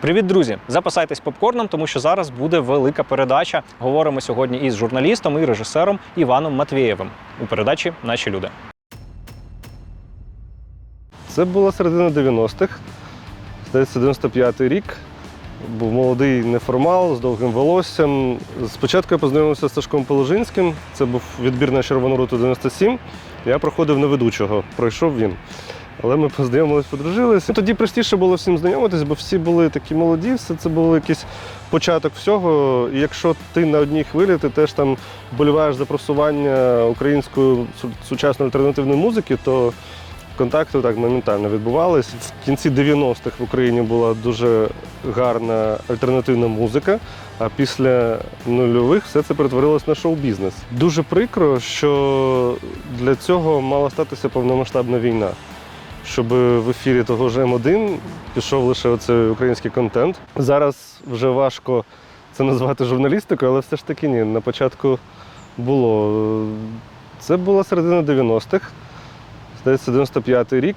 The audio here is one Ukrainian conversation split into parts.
Привіт, друзі! Запасайтесь попкорном, тому що зараз буде велика передача. Говоримо сьогодні із журналістом і режисером Іваном Матвєєвим у передачі Наші люди. Це була середина 90-х, здається, 95-й рік. Був молодий неформал з довгим волоссям. Спочатку я познайомився з Сашком Положинським. Це був відбір на Червону руту 97. Я проходив на ведучого, пройшов він. Але ми познайомились, подружилися. Тоді простіше було всім знайомитись, бо всі були такі молоді, все це був якийсь початок всього. І якщо ти на одній хвилі, ти теж там вболіваєш за просування української сучасної альтернативної музики, то контакти так моментально відбувались. В кінці 90-х в Україні була дуже гарна альтернативна музика. А після нульових все це перетворилось на шоу-бізнес. Дуже прикро, що для цього мала статися повномасштабна війна. Щоб в ефірі того ж М1 пішов лише оцей український контент. Зараз вже важко це назвати журналістикою, але все ж таки ні. На початку було. Це була середина 90-х, здається, 95-й рік.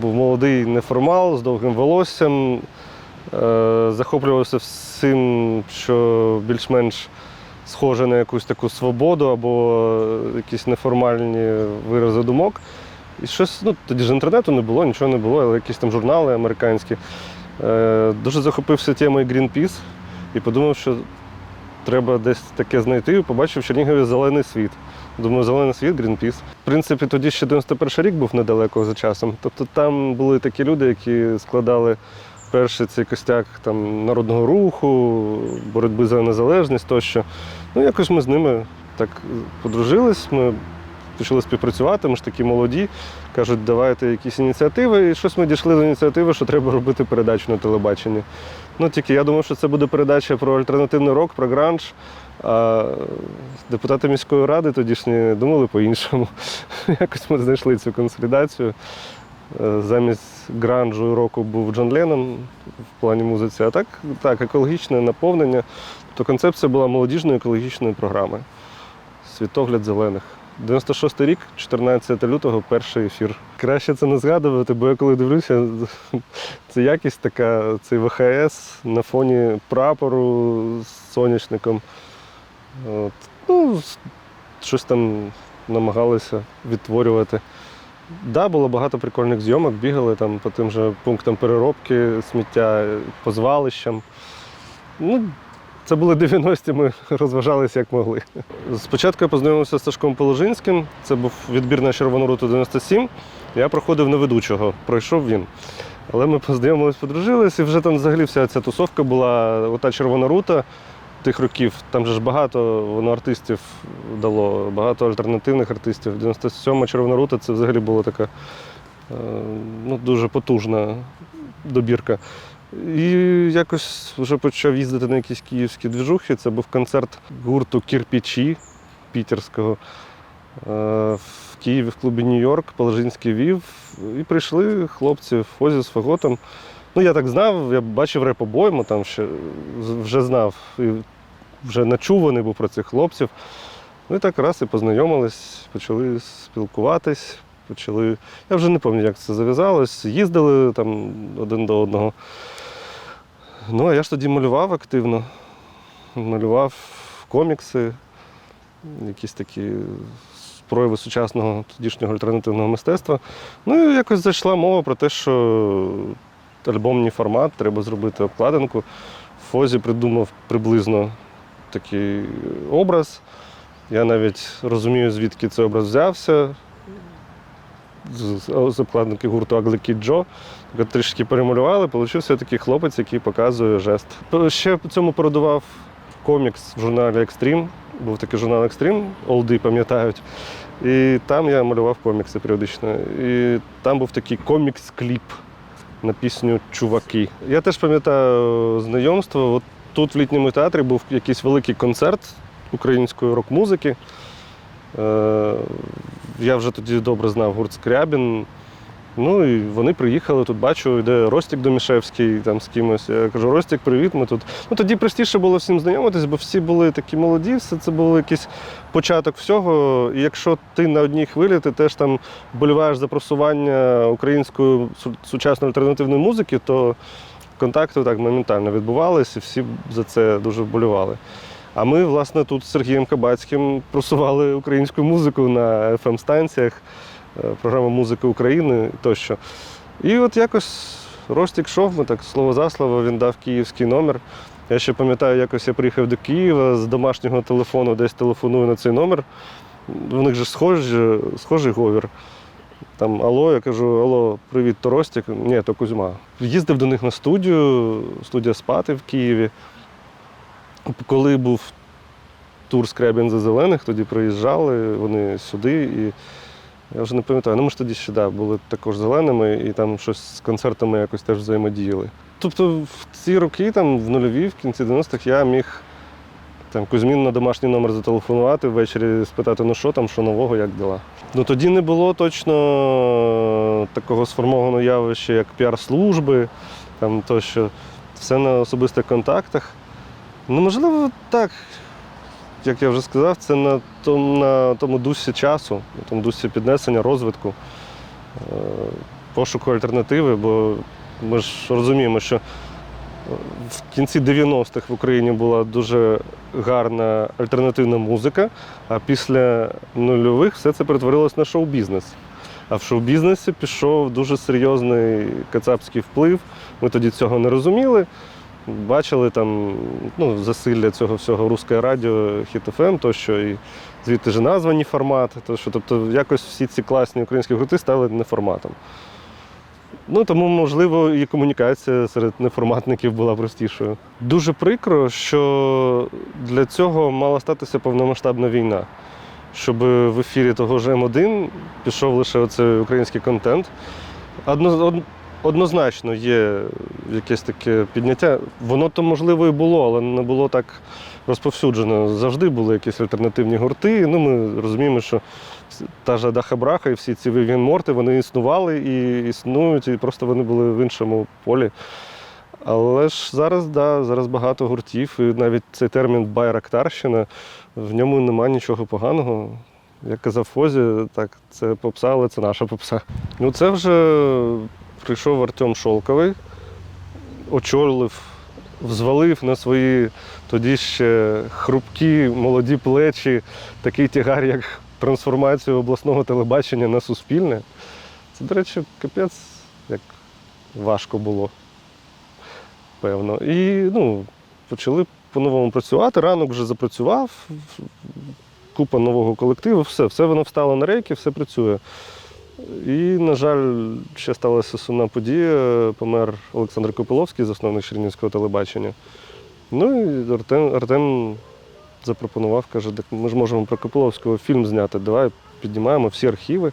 Був молодий неформал з довгим волоссям. Е, захоплювався всім, що більш-менш схоже на якусь таку свободу або якісь неформальні вирази думок. І щось, ну тоді ж інтернету не було, нічого не було, але якісь там журнали американські. Е, дуже захопився темою Greenpeace і подумав, що треба десь таке знайти. І побачив в Чернігові зелений світ. Думаю, зелений світ, Greenpeace. В принципі, тоді ще 91 рік був недалеко за часом. Тобто там були такі люди, які складали перший цей костяк там, народного руху, боротьби за незалежність тощо. Ну, якось ми з ними так подружились. Ми почали співпрацювати, ми ж такі молоді. Кажуть, давайте якісь ініціативи. І щось ми дійшли до ініціативи, що треба робити передачу на телебаченні. Ну тільки я думав, що це буде передача про альтернативний рок, про гранж. А депутати міської ради тодішні думали по-іншому. Якось ми знайшли цю консолідацію. Е, Замість гранжу року був Джон Леннон в плані музиці, а так, так екологічне наповнення. Тобто концепція була молодіжної екологічної програми. Світогляд зелених. 96 рік, 14 лютого, перший ефір. Краще це не згадувати, бо я коли дивлюся, це якість така, цей ВХС на фоні прапору з соняшником. От. Ну, щось там намагалися відтворювати. Да, було багато прикольних зйомок, бігали там по тим же пунктам переробки сміття, по звалищам. Ну, це були 90-ті, ми розважалися як могли. Спочатку я познайомився з Сашком Положинським. Це був відбір на Червону руту 97. Я проходив на ведучого, пройшов він. Але ми познайомились, подружились, і вже там взагалі вся ця тусовка була, ота червона рута тих років. Там же ж багато воно артистів дало, багато альтернативних артистів. 97 червона рута це взагалі була така е, ну, дуже потужна добірка. І якось вже почав їздити на якісь київські двіжухи. Це був концерт гурту Кірпічі Пітерського. Е, В Києві в клубі Нью-Йорк, Положинський вів. І прийшли хлопці в Фозі з фаготом. Ну, я так знав, я бачив реп обойму, там ще вже знав, і вже начуваний був про цих хлопців. Ну і так раз і познайомились, почали спілкуватись, почали. Я вже не пам'ятаю, як це зав'язалось. Їздили там один до одного. Ну, а я ж тоді малював активно. Малював комікси, якісь такі прояви сучасного тодішнього альтернативного мистецтва. Ну і якось зайшла мова про те, що альбомний формат, треба зробити обкладинку. Фозі придумав приблизно такий образ. Я навіть розумію, звідки цей образ взявся. З, з- з гурту. Так от трішки перемалювали, получився такий хлопець, який показує жест. Ще цьому передував комікс в журналі Extreme. Був такий журнал Extreme, олди пам'ятають. І там я малював комікси періодично. І там був такий комікс-кліп на пісню Чуваки. Я теж пам'ятаю знайомство. От тут в літньому театрі був якийсь великий концерт української рок-музики. Я вже тоді добре знав гурт Скрябін. Ну і вони приїхали тут, бачу, йде Ростік Домішевський там з кимось. Я кажу, Ростік, привіт, ми тут. Ну тоді простіше було всім знайомитись, бо всі були такі молоді, все це був якийсь початок всього. І якщо ти на одній хвилі, ти теж там боліваєш за просування української сучасної альтернативної музики, то контакти так моментально відбувалися, і всі за це дуже вболівали. А ми, власне, тут з Сергієм Кабацьким просували українську музику на FM-станціях, е, програма Музика України тощо. І от якось Ростік шов, ми так слово за слово, він дав київський номер. Я ще пам'ятаю, якось я приїхав до Києва з домашнього телефону, десь телефоную на цей номер. У них же схожі, схожий говір. Там Алло, я кажу, алло, привіт, то Ростік. Ні, то Кузьма. Їздив до них на студію, студія Спати в Києві. Коли був тур Скрябін за зелених, тоді приїжджали вони сюди. І я вже не пам'ятаю, ну ми ж тоді ще да, були також зеленими і там щось з концертами якось теж взаємодіяли. Тобто в ці роки, там, в нульові, в кінці 90-х, я міг там, Кузьмін на домашній номер зателефонувати, ввечері спитати, ну що там, що нового, як діла. Ну тоді не було точно такого сформованого явища, як піар-служби, там тощо. Все на особистих контактах. Ну, можливо, так. Як я вже сказав, це на тому, на тому дусі часу, на тому дусі піднесення, розвитку, е, пошуку альтернативи, бо ми ж розуміємо, що в кінці 90-х в Україні була дуже гарна альтернативна музика, а після нульових все це перетворилось на шоу-бізнес. А в шоу-бізнесі пішов дуже серйозний кацапський вплив. Ми тоді цього не розуміли. Бачили там ну, засилля цього всього русське радіо, хіт ФМ, тощо, і звідти ж названі формати. Тощо. Тобто якось всі ці класні українські гурти стали неформатом. Ну тому, можливо, і комунікація серед неформатників була простішою. Дуже прикро, що для цього мала статися повномасштабна війна. Щоб в ефірі того ж М1 пішов лише оцей український контент. Одно, од- однозначно є якесь таке підняття. Воно то можливо і було, але не було так розповсюджено. Завжди були якісь альтернативні гурти. Ну, ми розуміємо, що та ж Даха Браха і всі ці Вів'ян Морти вони існували і існують, і просто вони були в іншому полі. Але ж зараз, да, зараз багато гуртів, і навіть цей термін байрактарщина, в ньому нема нічого поганого. Як казав Фозі, так, це попса, але це наша попса. Ну, це вже прийшов Артем Шолковий, очолив, взвалив на свої тоді ще хрупкі молоді плечі такий тягар, як трансформацію обласного телебачення на суспільне. Це, до речі, капець, як важко було, певно. І ну, почали по-новому працювати. Ранок вже запрацював, купа нового колективу, все, все воно встало на рейки, все працює. І, на жаль, ще сталася сумна подія. Помер Олександр Копиловський, засновник Чернівського телебачення. Ну і Артем, Артем запропонував, каже, так ми ж можемо про Копиловського фільм зняти. Давай піднімаємо всі архіви.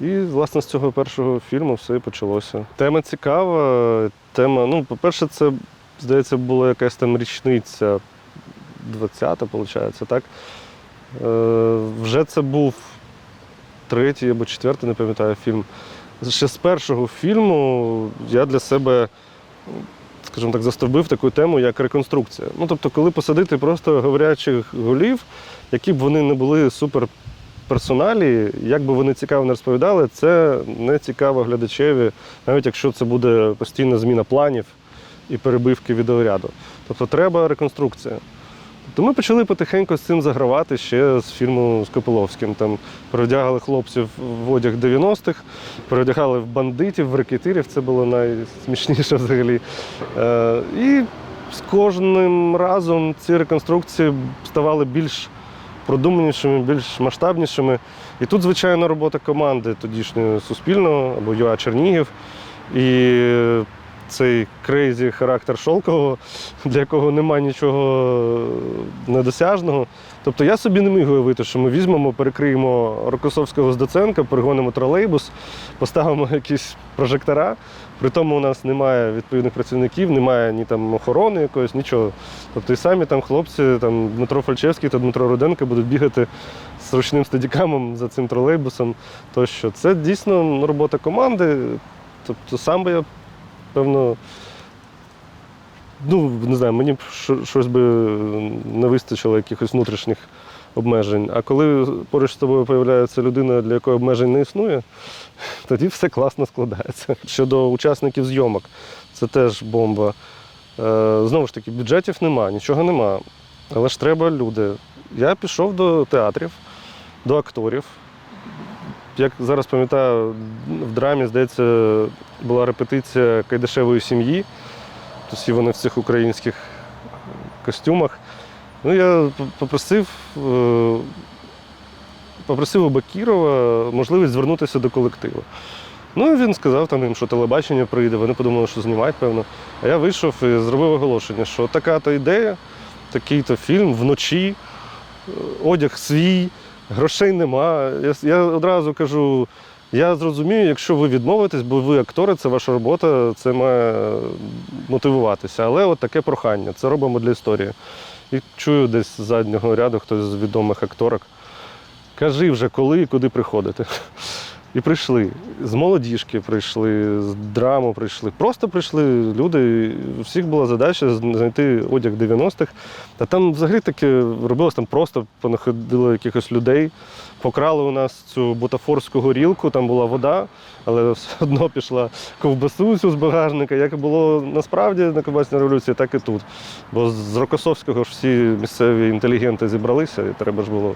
І, власне, з цього першого фільму все і почалося. Тема цікава. Тема, ну, по-перше, це, здається, була якась там річниця 20-та, виходить, так? Е, вже це був третій або четвертий, не пам'ятаю, фільм. Ще з першого фільму я для себе, скажімо так, застовбив таку тему, як реконструкція. Ну, тобто, коли посадити просто говорячих голів, які б вони не були супер персоналі, як би вони цікаво не розповідали, це не цікаво глядачеві, навіть якщо це буде постійна зміна планів і перебивки відеоряду. Тобто треба реконструкція. То ми почали потихеньку з цим загравати ще з фільму з Копиловським. Там переодягали хлопців в одяг 90-х, переодягали в бандитів, в рекетирів. Це було найсмішніше взагалі. Е, і з кожним разом ці реконструкції ставали більш продуманішими, більш масштабнішими. І тут, звичайно, робота команди тодішньої Суспільного або ЮА Чернігів. І цей крейзі характер Шолкового, для якого нема нічого недосяжного. Тобто я собі не міг уявити, що ми візьмемо, перекриємо Рокосовського з Доценка, перегонимо тролейбус, поставимо якісь прожектора. При тому у нас немає відповідних працівників, немає ні там охорони якоїсь, нічого. Тобто і самі там хлопці, там Дмитро Фальчевський та Дмитро Руденко будуть бігати з ручним стадікамом за цим тролейбусом. Тощо це дійсно робота команди. Тобто сам би я, певно, ну, не знаю, мені б щось би не вистачило якихось внутрішніх обмежень. А коли поруч з тобою з'являється людина, для якої обмежень не існує, тоді все класно складається. Щодо учасників зйомок, це теж бомба. Е, знову ж таки, бюджетів нема, нічого нема. Але ж треба люди. Я пішов до театрів, до акторів. Як зараз пам'ятаю, в драмі, здається, була репетиція кайдашевої сім'ї. Тобто вони в цих українських костюмах. Ну, я попросив, е, попросив у Бакірова можливість звернутися до колективу. Ну, він сказав там їм, що телебачення прийде, вони подумали, що знімають, певно. А я вийшов і зробив оголошення, що така-то ідея, такий-то фільм вночі, е, одяг свій, грошей нема. Я, я одразу кажу, я зрозумію, якщо ви відмовитесь, бо ви актори, це ваша робота, це має мотивуватися. Але от таке прохання, це робимо для історії. І чую десь з заднього ряду хтось з відомих акторок. Кажи вже, коли і куди приходити. І прийшли. З молодіжки прийшли, з драму прийшли. Просто прийшли люди. У всіх була задача знайти одяг 90-х. Та там взагалі таке робилось там просто понаходило якихось людей. Покрали у нас цю бутафорську горілку, там була вода, але все одно пішла ковбасу цю з багажника. Як було насправді на ковбасній революції, так і тут. Бо з Рокосовського ж всі місцеві інтелігенти зібралися, і треба ж було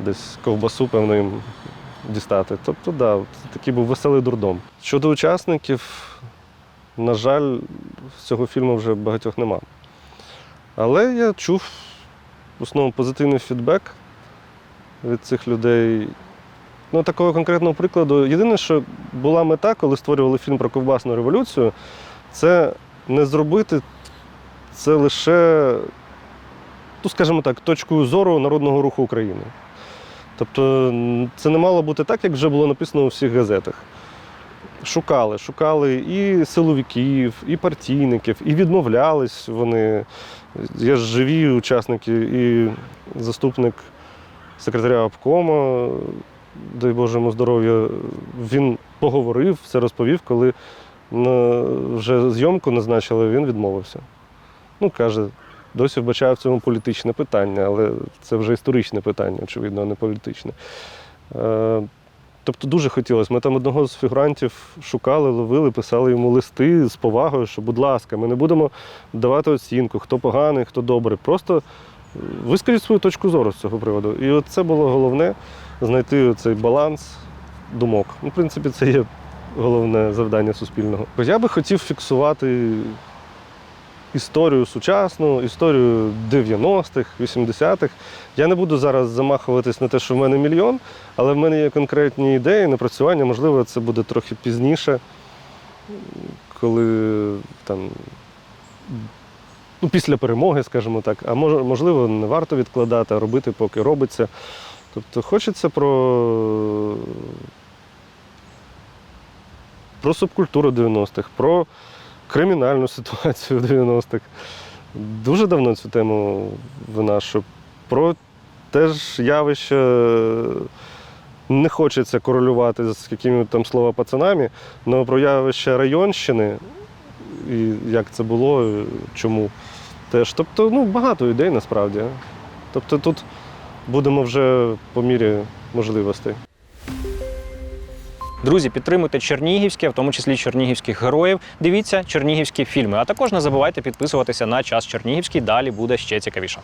десь ковбасу, певно, їм дістати. Тобто, да, от такий був веселий дурдом. Щодо учасників, на жаль, з цього фільму вже багатьох нема. Але я чув в основному позитивний фідбек від цих людей. Ну, такого конкретного прикладу. Єдине, що була мета, коли створювали фільм про ковбасну революцію, це не зробити це лише, ну, скажімо так, точкою зору народного руху України. Тобто це не мало бути так, як вже було написано у всіх газетах. Шукали, шукали і силовиків, і партійників, і відмовлялись вони. Є ж живі учасники, і заступник секретаря обкому, дай Боже йому здоров'я, він поговорив, все розповів, коли вже зйомку назначили, він відмовився. Ну, каже, досі вбачаю в цьому політичне питання, але це вже історичне питання, очевидно, а не політичне. Е, Тобто дуже хотілося. Ми там одного з фігурантів шукали, ловили, писали йому листи з повагою, що, будь ласка, ми не будемо давати оцінку, хто поганий, хто добрий. Просто е, вискажіть свою точку зору з цього приводу. І от це було головне знайти цей баланс думок. Ну, в принципі, це є головне завдання суспільного. Я би хотів фіксувати історію сучасну, історію 90-х, 80-х. Я не буду зараз замахуватись на те, що в мене мільйон, але в мене є конкретні ідеї, напрацювання. Можливо, це буде трохи пізніше, коли там. Ну, після перемоги, скажімо так, а можливо, не варто відкладати, а робити, поки робиться. Тобто хочеться про, про субкультуру 90-х, про кримінальну ситуацію в 90-х. Дуже давно цю тему винашу. Про теж явище не хочеться корелювати з якими там слова пацанами, але про явище районщини і як це було, чому теж. Тобто, ну, багато ідей насправді. Тобто тут будемо вже по мірі можливостей. Друзі, підтримуйте чернігівське, в тому числі чернігівських героїв. Дивіться чернігівські фільми. А також не забувайте підписуватися на час Чернігівський. Далі буде ще цікавіше.